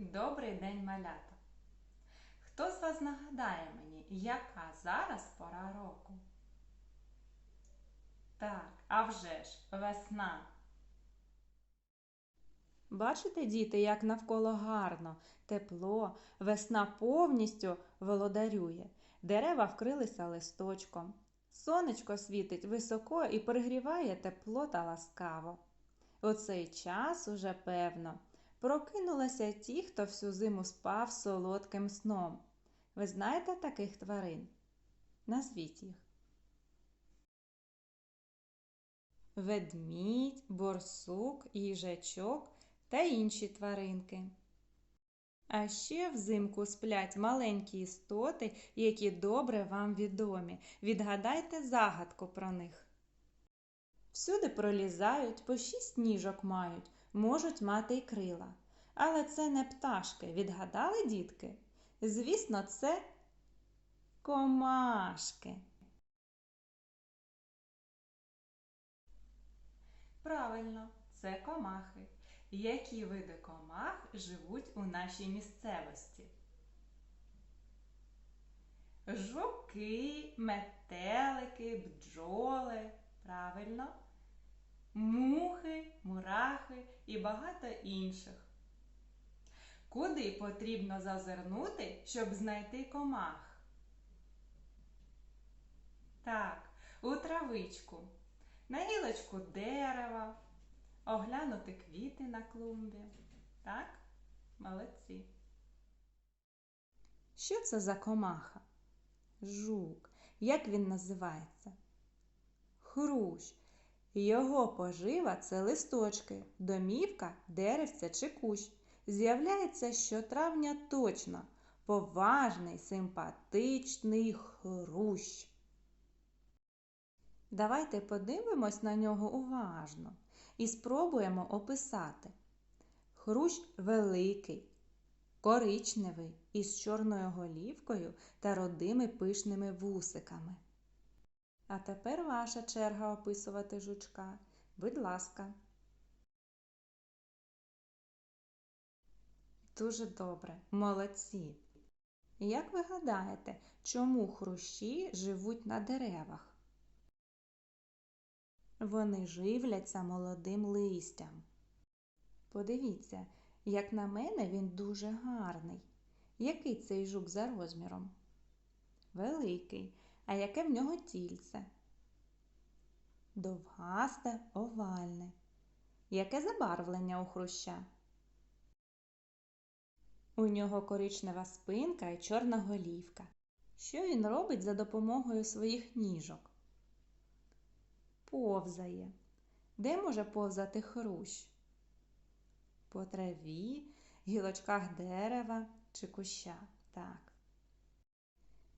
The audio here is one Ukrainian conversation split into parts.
Добрий день, малята! Хто з вас нагадає мені, яка зараз пора року? Так, а вже ж, весна. Бачите, діти, як навколо гарно, тепло, весна повністю володарює. Дерева вкрилися листочком. Сонечко світить високо і пригріває тепло та ласкаво. У цей час уже певно прокинулися ті, хто всю зиму спав солодким сном. Ви знаєте таких тварин? Назвіть їх. Ведмідь, борсук, їжачок та інші тваринки. А ще взимку сплять маленькі істоти, які добре вам відомі. Відгадайте загадку про них. Всюди пролізають, по шість ніжок мають, можуть мати й крила. Але це не пташки. Відгадали, дітки? Звісно, це комашки. Правильно, це комахи. Які види комах живуть у нашій місцевості? Жуки, метелики, бджоли. Правильно? Мухи, мурахи і багато інших. Куди потрібно зазирнути, щоб знайти комах? Так, у травичку, на гілочку дерева, оглянути квіти на клумбі. Так? Молодці. Що це за комаха? Жук. Як він називається? Хрущ. Його пожива це листочки, домівка, деревця чи кущ. З'являється щотравня точно. Поважний, симпатичний хрущ. Давайте подивимось на нього уважно і спробуємо описати. Хрущ великий, коричневий, із чорною голівкою та родими пишними вусиками. А тепер ваша черга описувати жучка. Будь ласка. Дуже добре, молодці. Як ви гадаєте, чому хрущі живуть на деревах? Вони живляться молодим листям. Подивіться, як на мене, він дуже гарний. Який цей жук за розміром? Великий. А яке в нього тільце? Довгасте, овальне. Яке забарвлення у хруща? У нього коричнева спинка і чорна голівка. Що він робить за допомогою своїх ніжок? Повзає. Де може повзати хрущ? По траві, гілочках дерева чи куща. Так.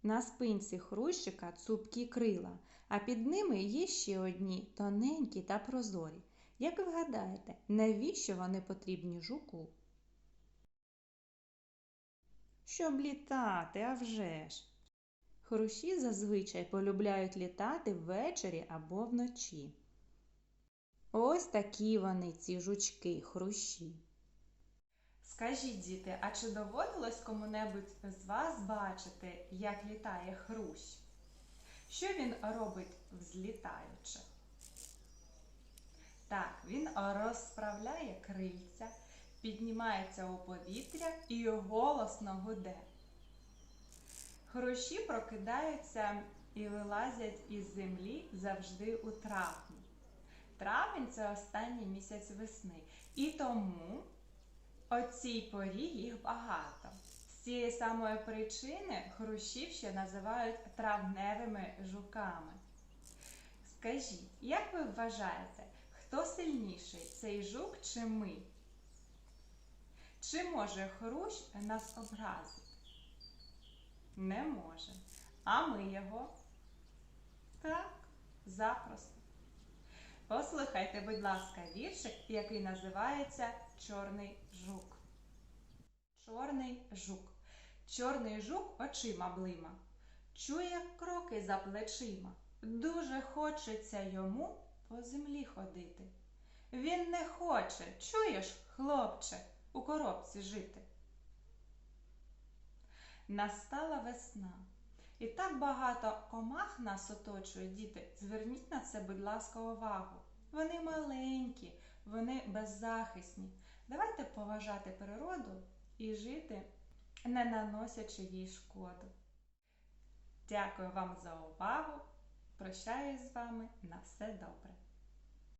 На спинці хрущика цупкі крила, а під ними є ще одні тоненькі та прозорі. Як ви гадаєте, навіщо вони потрібні жуку? Щоб літати, а вже ж. Хрущі зазвичай полюбляють літати ввечері або вночі. Ось такі вони, ці жучки, хрущі. Скажіть, діти, а чи доводилось кому-небудь з вас бачити, як літає хрущ? Що він робить взлітаючи? Так, він розправляє крильця, піднімається у повітря і голосно гуде. Хрущі прокидаються і вилазять із землі завжди у травні. Травень це останній місяць весни. І тому о цій порі їх багато. З цієї самої причини хрущів ще називають травневими жуками. Скажіть, як ви вважаєте, хто сильніший цей жук чи ми? Чи може хрущ нас образити? Не може. А ми його? Так, запросто. Послухайте, будь ласка, віршик, який називається Чорний жук. Чорний жук. Чорний жук очима блима. Чує кроки за плечима. Дуже хочеться йому по землі ходити. Він не хоче, чуєш, хлопче, у коробці жити. настала весна. І так багато комах нас оточує, діти. Зверніть на це, будь ласка, увагу. Вони маленькі, вони беззахисні. Давайте поважати природу і жити, не наносячи їй шкоду. Дякую вам за увагу. Прощаюсь з вами на все добре.